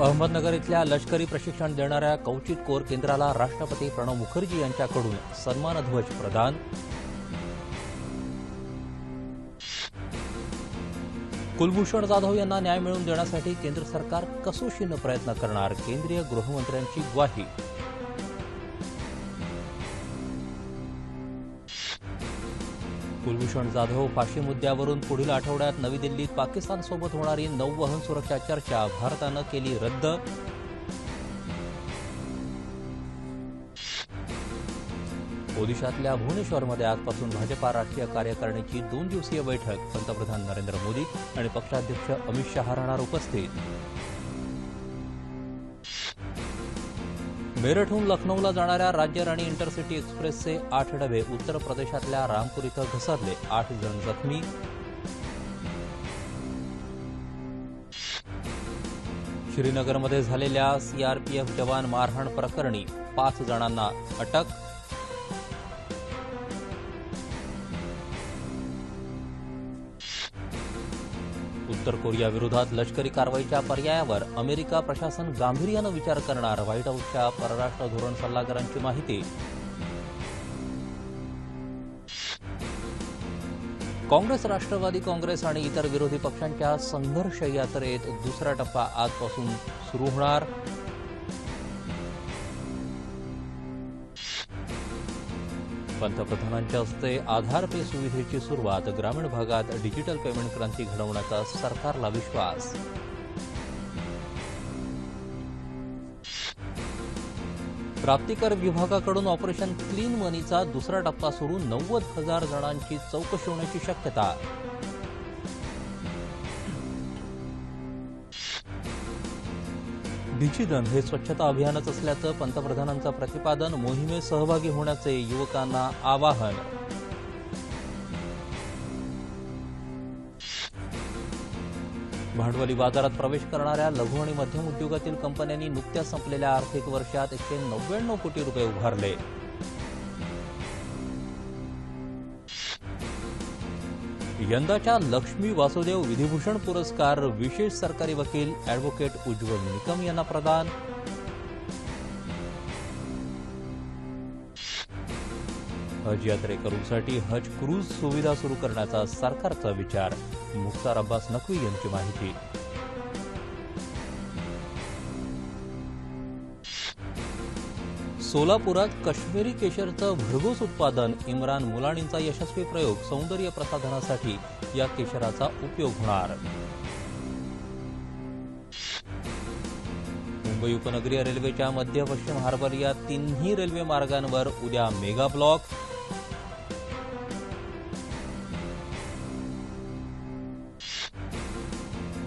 अहमदनगर इथल्या लष्करी प्रशिक्षण देणाऱ्या कौचित कोर केंद्राला राष्ट्रपती प्रणव मुखर्जी यांच्याकडून सन्मानध्वज प्रदान. कुलभूषण जाधव यांना न्याय मिळवून देण्यासाठी केंद्र सरकार कसोशीनं प्रयत्न करणार? केंद्रीय गृहमंत्र्यांची ग्वाही. कुलभूषण जाधव फाशी मुद्द्यावरून पुढील आठवड्यात नवी दिल्लीत पाकिस्तानसोबत होणारी नौवहन सुरक्षा चर्चा भारतानं केली रद्द. ओदिशातल्या भुवनेश्वरमध्ये आजपासून भाजपा राष्ट्रीय कार्यकारिणीची दोन दिवसीय बैठक. पंतप्रधान नरेंद्र मोदी आणि पक्षाध्यक्ष अमित शहा राहणार उपस्थित. मेरठहून लखनौला जाणाऱ्या राज्य राणी इंटरसिटी एक्सप्रेसचे आठ डबे उत्तर प्रदेशातल्या रामपूर इथं घसरले. आठ जण जखमी. श्रीनगरमध्ये झालेल्या सीआरपीएफ जवान मारहाण प्रकरणी पाच जणांना अटक उत्तर कोरिया विरोधात लष्करी कारवाईच्या पर्यायावर अमेरिका प्रशासन गांभीर्यानं विचार करणार व्हाईट हाऊसच्या परराष्ट्र धोरण सल्लागारांची माहिती. काँग्रेस राष्ट्रवादी काँग्रेस आणि इतर विरोधी पक्षांच्या संघर्ष यात्रेत दुसरा टप्पा आजपासून सुरू होणार. पंतप्रधानांच्या हस्ते आधार पे सुविधेची सुरुवात ग्रामीण भागात डिजिटल पेमेंट क्रांती घडवण्याचा सरकारला विश्वास. प्राप्तिकर विभागाकडून ऑपरेशन क्लीन मनीचा दुसरा टप्पा सुरू नव्वद हजार जणांची चौकशी होण्याची शक्यता. डिजिधन हे स्वच्छता अभियानच असल्याचं पंतप्रधानांचं प्रतिपादन मोहिमेत सहभागी होण्याचे युवकांना आवाहन. भांडवली बाजारात प्रवेश करणाऱ्या लघु आणि मध्यम उद्योगातील कंपन्यांनी नुकत्याच संपलेल्या आर्थिक वर्षात एकशे नव्याण्णव कोटी रुपये उभारले. यंदाच्या लक्ष्मी वासुदेव विधिभूषण पुरस्कार विशेष सरकारी वकील अॅडव्होकेट उज्ज्वल निकम यांना प्रदान. हज यात्रेकरूंसाठी हज क्रूज सुविधा सुरू करण्याचा सरकारचा विचार. मुख्तार अब्बास नक्वी यांची माहिती. सोलापुरात कश्मीरी केशरचं भरघोस उत्पादन इम्रान मुलाणींचा यशस्वी प्रयोग सौंदर्य प्रसाधनासाठी या केशराचा उपयोग होणार. मुंबई उपनगरीय रेल्वेच्या मध्य पश्चिम हार्बर या तिन्ही रेल्वे मार्गांवर उद्या मेगा ब्लॉक.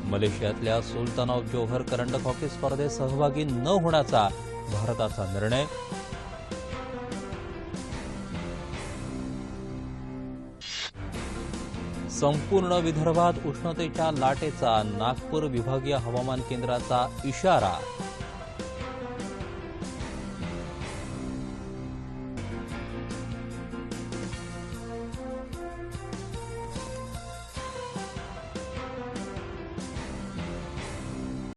मलेशियातल्या सुलतान ऑफ जोहर करंडक हॉकी स्पर्धेत सहभागी न होण्याचा भारताचा निर्णय. संपूर्ण विदर्भात उष्णतेच्या लाटेचा नागपूर विभागीय हवामान केंद्राचा इशारा.